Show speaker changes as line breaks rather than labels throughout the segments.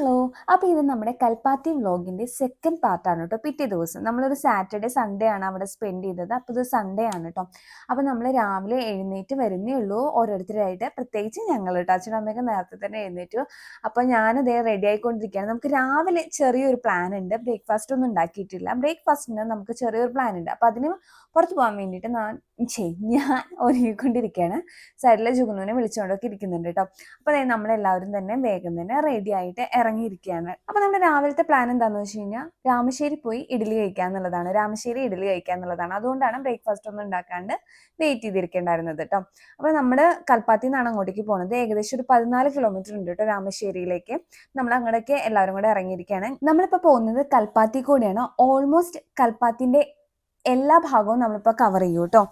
Hello അപ്പോൾ ഇത് നമ്മുടെ കൽപ്പാത്തി വ്ലോഗിന്റെ സെക്കൻഡ് പാർട്ടാണ് കേട്ടോ പിറ്റേ ദിവസം നമ്മളൊരു സാറ്റർഡേ സൺഡേ ആണ് അവിടെ സ്പെൻഡ് ചെയ്തത്. അപ്പോൾ ഇത് സൺഡേ ആണ് കേട്ടോ അപ്പോൾ നമ്മൾ രാവിലെ എഴുന്നേറ്റ് വരുന്നേ ഉള്ളൂ. ഓരോരുത്തരായിട്ട് പ്രത്യേകിച്ച് ഞങ്ങൾ കേട്ടോ അച്ഛനും അമ്മയൊക്കെ നേരത്തെ തന്നെ എഴുന്നേറ്റു അപ്പോൾ ഞാനത് റെഡി ആയിക്കൊണ്ടിരിക്കുകയാണ്. നമുക്ക് രാവിലെ ചെറിയൊരു പ്ലാൻ ഉണ്ട്. ബ്രേക്ക്ഫാസ്റ്റ് ഒന്നും ഉണ്ടാക്കിയിട്ടില്ല. ബ്രേക്ക്ഫാസ്റ്റിന് നമുക്ക് ചെറിയൊരു പ്ലാൻ ഉണ്ട്. അപ്പോൾ അതിന് പുറത്ത് പോകാൻ വേണ്ടിയിട്ട് ഞാൻ ചെയ് ഞാൻ ഒരുങ്ങിക്കൊണ്ടിരിക്കുകയാണ്. സൈഡിലെ ജുഗുനുവിനെ വിളിച്ചുകൊണ്ടൊക്കെ ഇരിക്കുന്നുണ്ട് കേട്ടോ അപ്പോൾ അതായത് നമ്മളെല്ലാവരും തന്നെ വേഗം തന്നെ റെഡി ആയിട്ട് ഇറങ്ങിയിരിക്കുകയാണ് അപ്പോൾ നമ്മുടെ രാവിലത്തെ പ്ലാൻ എന്താണെന്ന് വെച്ച് കഴിഞ്ഞാൽ രാമശ്ശേരി പോയി ഇഡ്ഡലി കഴിക്കുക എന്നുള്ളതാണ്. രാമശ്ശേരി ഇഡ്ഡലി കഴിക്കുക എന്നുള്ളതാണ്. അതുകൊണ്ടാണ് ബ്രേക്ക്ഫാസ്റ്റ് ഒന്നും ഉണ്ടാക്കാണ്ട് വെയിറ്റ് ചെയ്തിരിക്കേണ്ടായിരുന്നത് കേട്ടോ അപ്പോൾ നമ്മൾ കൽപ്പാത്തി നിന്നാണ് അങ്ങോട്ടേക്ക് പോകുന്നത് ഏകദേശം ഒരു പതിനാല് കിലോമീറ്റർ ഉണ്ട് കേട്ടോ രാമശ്ശേരിയിലേക്ക്. നമ്മൾ അങ്ങോട്ടേക്ക് എല്ലാവരും കൂടെ ഇറങ്ങിയിരിക്കുകയാണ്. നമ്മളിപ്പോൾ പോകുന്നത് കൽപ്പാത്തി കൂടിയാണ്. ഓൾമോസ്റ്റ് കൽപ്പാത്തിന്റെ എല്ലാ ഭാഗവും നമ്മളിപ്പോൾ കവർ ചെയ്യും കേട്ടോ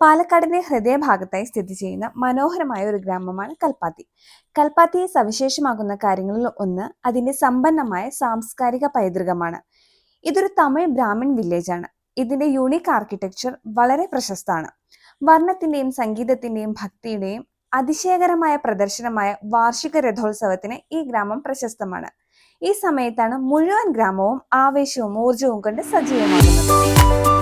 പാലക്കാടിന്റെ ഹൃദയഭാഗത്തായി സ്ഥിതി ചെയ്യുന്ന മനോഹരമായ ഒരു ഗ്രാമമാണ് കൽപ്പാത്തി. കൽപ്പാത്തിയെ സവിശേഷമാകുന്ന കാര്യങ്ങളിൽ ഒന്ന് അതിന്റെ സമ്പന്നമായ സാംസ്കാരിക പൈതൃകമാണ്. ഇതൊരു തമിഴ് ബ്രാഹ്മിൺ വില്ലേജ് ആണ്. ഇതിന്റെ യൂണിക് ആർക്കിടെക്ചർ വളരെ പ്രശസ്തമാണ്. വർണത്തിന്റെയും സംഗീതത്തിന്റെയും ഭക്തിയുടെയും അതിശയകരമായ പ്രദർശനമായ വാർഷിക രഥോത്സവത്തിന് ഈ ഗ്രാമം പ്രശസ്തമാണ്. ഈ സമയത്താണ് മുഴുവൻ ഗ്രാമവും ആവേശവും ഊർജവും കൊണ്ട് സജീവമാകുന്നത്.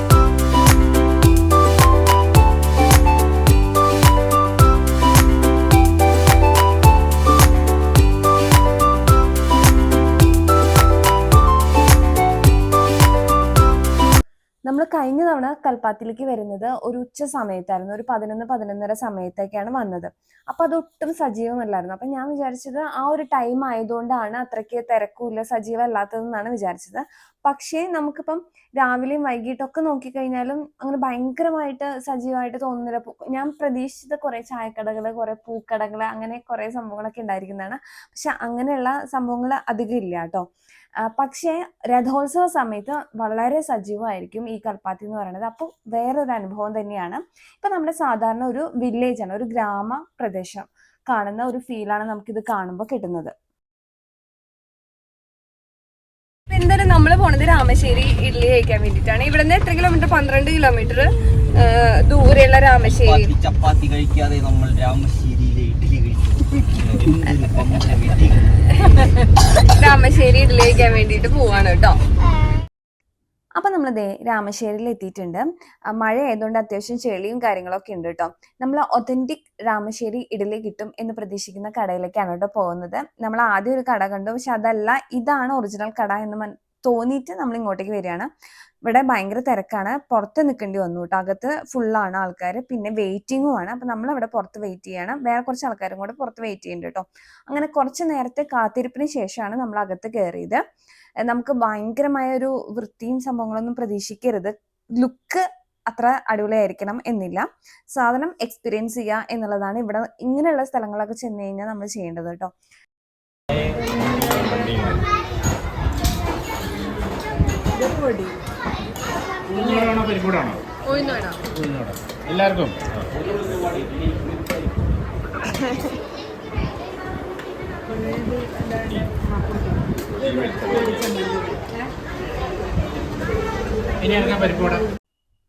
നമ്മൾ കഴിഞ്ഞ തവണ കൽപ്പാത്തിലേക്ക് വരുന്നത് ഒരു ഉച്ച സമയത്തായിരുന്നു. ഒരു പതിനൊന്ന് പതിനൊന്നര സമയത്തൊക്കെയാണ് വന്നത്. അപ്പൊ അത് ഒട്ടും സജീവമല്ലായിരുന്നു. അപ്പൊ ഞാൻ വിചാരിച്ചത് ആ ഒരു ടൈം ആയതുകൊണ്ടാണ് അത്രയ്ക്ക് തിരക്കുമില്ല സജീവമല്ലാത്തതെന്നാണ് വിചാരിച്ചത്. പക്ഷേ നമുക്കിപ്പം രാവിലെയും വൈകിട്ടൊക്കെ നോക്കിക്കഴിഞ്ഞാലും അങ്ങനെ ഭയങ്കരമായിട്ട് സജീവമായിട്ട് തോന്നുന്നില്ല. ഞാൻ പ്രതീക്ഷിച്ചത് കുറെ ചായക്കടകൾ കുറെ പൂക്കടകൾ അങ്ങനെ കുറെ സംഭവങ്ങളൊക്കെ ഉണ്ടായിരിക്കുന്നതാണ്. പക്ഷെ അങ്ങനെയുള്ള സംഭവങ്ങൾ അധികം ഇല്ല കേട്ടോ. പക്ഷേ രഥോത്സവ സമയത്ത് വളരെ സജീവമായിരിക്കും ഈ കൽപ്പാത്തി എന്ന് പറയുന്നത്. അപ്പോൾ വേറൊരു അനുഭവം തന്നെയാണ്. ഇപ്പൊ നമ്മുടെ സാധാരണ ഒരു വില്ലേജ് ആണ് ഒരു ഗ്രാമ പ്രദേശം കാണുന്ന ഒരു ഫീലാണ് നമുക്കിത് കാണുമ്പോൾ കിട്ടുന്നത്. എന്തായാലും നമ്മൾ പോണത് രാമശ്ശേരി ഇഡ്ഡലി കഴിക്കാൻ വേണ്ടിയിട്ടാണ്. ഇവിടെ നിന്ന് എത്ര കിലോമീറ്റർ പന്ത്രണ്ട് കിലോമീറ്റർ ദൂരെയുള്ള രാമശ്ശേരി.
ചപ്പാത്തി കഴിക്കാതെ നമ്മൾ രാമശ്ശേരിയിലെ
രാമശ്ശേരി ഇഡ്ഡലി പോവാണ് കേട്ടോ. അപ്പൊ നമ്മൾ ദേ രാമശ്ശേരിയിൽ എത്തിയിട്ടുണ്ട് മഴ ആയതുകൊണ്ട് അത്യാവശ്യം ചെളിയും കാര്യങ്ങളൊക്കെ ഉണ്ട് കേട്ടോ. നമ്മൾ ഒതന്റിക് രാമശ്ശേരി ഇഡ്ഡലി കിട്ടും എന്ന് പ്രതീക്ഷിക്കുന്ന കടയിലേക്കാണ് കേട്ടോ പോകുന്നത്. നമ്മൾ ആദ്യം ഒരു കട കണ്ടു. പക്ഷെ അതല്ല ഇതാണ് ഒറിജിനൽ കട എന്ന് തോന്നിയിട്ട് നമ്മൾ ഇങ്ങോട്ടേക്ക് വരികയാണ്. ഇവിടെ ഭയങ്കര തിരക്കാണ്. പുറത്ത് നിൽക്കേണ്ടി വന്നു കേട്ടോ. അകത്ത് ഫുള്ളാണ് ആൾക്കാർ പിന്നെ വെയിറ്റിംഗും ആണ്. അപ്പം നമ്മൾ അവിടെ പുറത്ത് വെയിറ്റ് ചെയ്യണം. വേറെ കുറച്ച് ആൾക്കാരും കൂടെ പുറത്ത് വെയിറ്റ് ചെയ്യുന്നുണ്ട് കേട്ടോ. അങ്ങനെ കുറച്ച് നേരത്തെ കാത്തിരിപ്പിന് ശേഷമാണ് നമ്മൾ അകത്ത് കയറിയത് നമുക്ക് ഭയങ്കരമായ ഒരു വൃത്തിയും സംഭവങ്ങളൊന്നും പ്രതീക്ഷിക്കരുത്. ലുക്ക് അത്ര അടിപൊളിയായിരിക്കണം എന്നില്ല. സാധനം എക്സ്പീരിയൻസ് ചെയ്യുക എന്നുള്ളതാണ് ഇവിടെ ഇങ്ങനെയുള്ള സ്ഥലങ്ങളൊക്കെ ചെന്ന് കഴിഞ്ഞാൽ നമ്മൾ ചെയ്യേണ്ടത് കേട്ടോ.
ഉഴുന്നോടാണോ പരിപ്പൂടാണോ എല്ലാവർക്കും? ഇനി ഇറങ്ങാൻ പരിപ്പൂട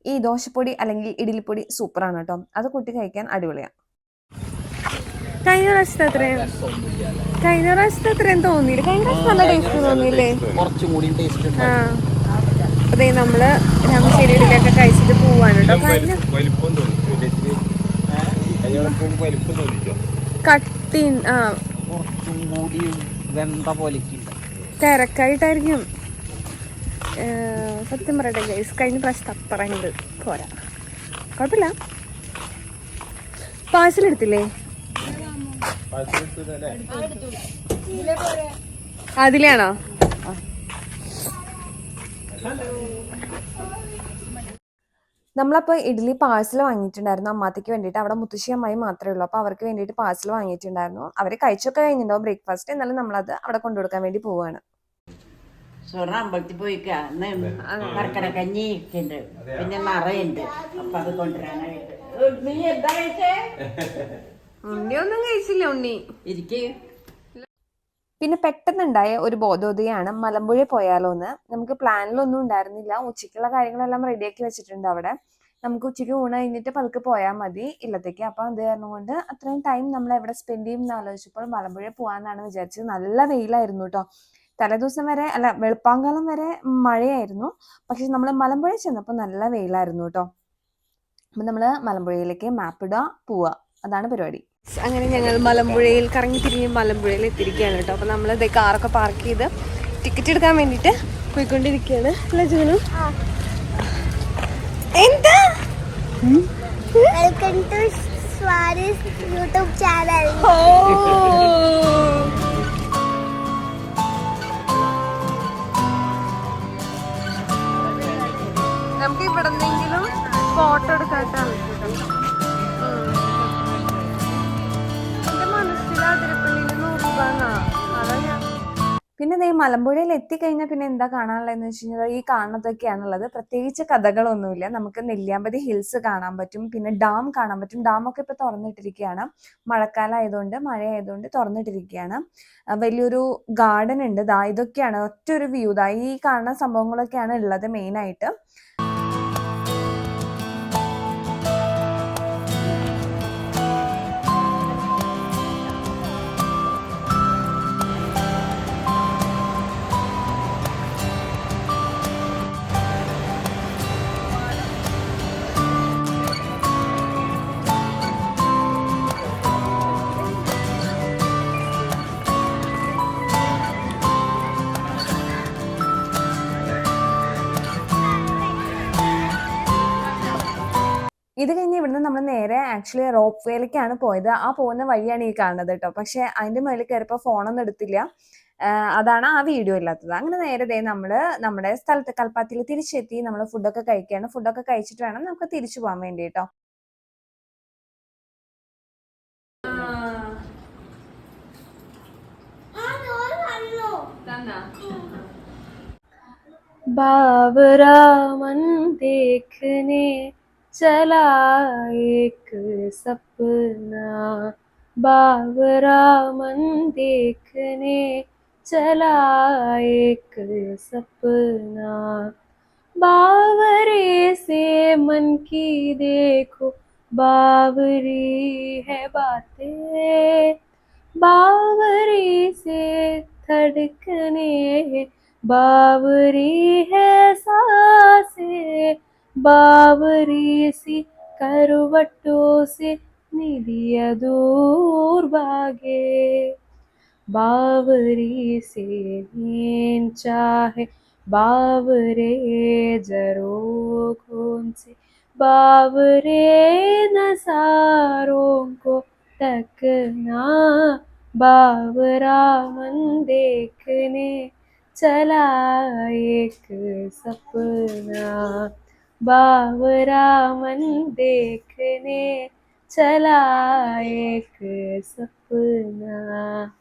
ഈ ദോശപ്പൊടി അല്ലെങ്കിൽ ഇഡ്ഡലിപ്പൊടി സൂപ്പറാണ് കേട്ടോ. അത് കുട്ടി കഴിക്കാൻ അടിപൊളിയാണ് കഴിഞ്ഞ പ്രാവശ്യത്തെ അത്രയും കഴിഞ്ഞ പ്രാവശ്യത്തെ അത്രയും തോന്നിയില്ല. കഴിഞ്ഞ പ്രാവശ്യം നല്ല ടേസ്റ്റ് തോന്നിയില്ലേ?
കുറച്ചും കൂടി ടേസ്റ്റ്
ആ. അതെ നമ്മൾ രാമശ്ശേരിയിലൊക്കെ കഴിച്ചിട്ട് പോവാണ് കേട്ടോ ആ. തിരക്കായിട്ടായിരിക്കും. സത്യം പറയട്ടെ ഗൈസ് കഴിഞ്ഞ പ്രാവശ്യത്തെ അപ്പറയുണ്ട് പോരാ. കുഴപ്പമില്ല. പാഴ്സൽ എടുത്തില്ലേ? അതിലാണോ? നമ്മളപ്പോൾ ഇഡ്ഡലി പാഴ്സൽ വാങ്ങിയിട്ടുണ്ടായിരുന്നു അമ്മാത്തിക്ക് വേണ്ടിയിട്ട്. അവിടെ മുത്തശ്ശി അമ്മായി മാത്രമേ ഉള്ളൂ. അപ്പോൾ അവർക്ക് വേണ്ടിയിട്ട് പാഴ്സൽ വാങ്ങിയിട്ടുണ്ടായിരുന്നു. അവർ കഴിച്ചൊക്കെ കഴിഞ്ഞിട്ടുണ്ടാവും ബ്രേക്ക്ഫാസ്റ്റ് എന്നാലും നമ്മളത് അവിടെ കൊണ്ടു കൊടുക്കാൻ വേണ്ടി പോവുകയാണ്
സ്വർണ അമ്പലത്തിൽ പോയിക്കാ. കഞ്ഞി ഉണ്ട് പിന്നെ നിറയുണ്ട് അപ്പൊ അത് കൊണ്ടുവരാനായിട്ട്. നീ എന്താ കഴിച്ചേ?
ഉണ്ണി ഒന്നും കഴിച്ചില്ല ഉണ്ണി.
ഇരിക്ക്.
പിന്നെ പെട്ടെന്നുണ്ടായ ഒരു ബോധോദയാണ് മലമ്പുഴ പോയാലോ എന്ന് നമുക്ക് പ്ലാനിലൊന്നും ഉണ്ടായിരുന്നില്ല. ഉച്ചയ്ക്കുള്ള കാര്യങ്ങളെല്ലാം റെഡിയാക്കി വെച്ചിട്ടുണ്ട് അവിടെ. നമുക്ക് ഉച്ചയ്ക്ക് ഊണ് കഴിഞ്ഞിട്ട് പതുക്കെ പോയാൽ മതി ഇല്ലത്തേക്ക്. അപ്പം അത് കാരണം അത്രയും ടൈം നമ്മൾ എവിടെ സ്പെൻഡ് ചെയ്യും എന്ന് ആലോചിച്ചപ്പോൾ മലമ്പുഴ പോകാമെന്നാണ് വിചാരിച്ചത്. നല്ല വെയിലായിരുന്നു കേട്ടോ തലേദിവസം വരെ അല്ല വെളുപ്പാങ്കാലം വരെ മഴയായിരുന്നു. പക്ഷെ നമ്മൾ മലമ്പുഴ ചെന്നപ്പോൾ നല്ല വെയിലായിരുന്നു കേട്ടോ അപ്പം നമ്മൾ മലമ്പുഴയിലേക്ക് മാപ്പ് ഇടുക പോവുക. അതാണ് പരിപാടി. അങ്ങനെ ഞങ്ങൾ മലമ്പുഴയിൽ കറങ്ങി തിരിഞ്ഞ് മലമ്പുഴയിൽ എത്തിയിരിക്കുകയാണ് കേട്ടോ. അപ്പം നമ്മൾ ഇത് കാറൊക്കെ പാർക്ക് ചെയ്ത് ടിക്കറ്റ് എടുക്കാൻ വേണ്ടിയിട്ട് പോയിക്കൊണ്ടിരിക്കുകയാണ്. അല്ലേ ജുനു? എന്താ?
Welcome to Swaris YouTube channel
ഓ. നമുക്ക് ഇവിടെ നിന്നെങ്കിലും ഫോട്ടോ എടുക്കാട്ടാണ് പിന്നെ ഈ മലമ്പുഴയിൽ എത്തിക്കഴിഞ്ഞാൽ പിന്നെ എന്താ കാണാനുള്ളതെന്ന് വെച്ച് കഴിഞ്ഞാൽ ഈ കാണുന്നതൊക്കെയാണുള്ളത്. പ്രത്യേകിച്ച് കഥകളൊന്നുമില്ല. നമുക്ക് നെല്ലിയാമ്പതി ഹിൽസ് കാണാൻ പറ്റും. പിന്നെ ഡാം കാണാൻ പറ്റും. ഡാമൊക്കെ ഇപ്പോൾ തുറന്നിട്ടിരിക്കുകയാണ്. മഴക്കാലം ആയതുകൊണ്ട് മഴ ആയതുകൊണ്ട് തുറന്നിട്ടിരിക്കുകയാണ് വലിയൊരു ഗാർഡൻ ഉണ്ട്. ദാ ഇതൊക്കെയാണ്. ഒറ്റ ഒരു വ്യൂ. ദാ ഈ കാണുന്ന സംഭവങ്ങളൊക്കെയാണ് ഉള്ളത് മെയിനായിട്ട്. ഇത് കഴിഞ്ഞ് ഇവിടുന്ന് നമ്മൾ നേരെ ആക്ച്വലി റോപ്പ് വേയിലേക്കാണ് പോയത്. ആ പോകുന്ന വഴിയാണ് ഈ കാണുന്നത് കേട്ടോ. പക്ഷേ അതിന്റെ മുകളിൽ കയറിപ്പോ ഫോണൊന്നും എടുത്തില്ല. അതാണ് ആ വീഡിയോ ഇല്ലാത്തത്. അങ്ങനെ നേരെ ദേ നമ്മൾ നമ്മുടെ സ്ഥലത്ത് കൽപ്പാത്തിയിൽ തിരിച്ചെത്തി നമ്മൾ ഫുഡൊക്കെ കഴിക്കുകയാണ്. ഫുഡൊക്കെ കഴിച്ചിട്ട് വേണം നമുക്ക് തിരിച്ചു പോകാൻ വേണ്ടി കേട്ടോ ബാബുരാമൻ ദേഖനെ चला एक सपना। बाबरा मन देखने चला एक सपना। बावरे से मन की देखो बावरी है बातें। बावरी से धड़कने बावरी है साँसें। बावरी सी, करवटों से निदिया दूर भागे। चाहे, बावरे जरोखों से, बावरे नजारों को तकना, बावरा मन देखने चला एक सपना। बावरा मन देखने चला एक सपना।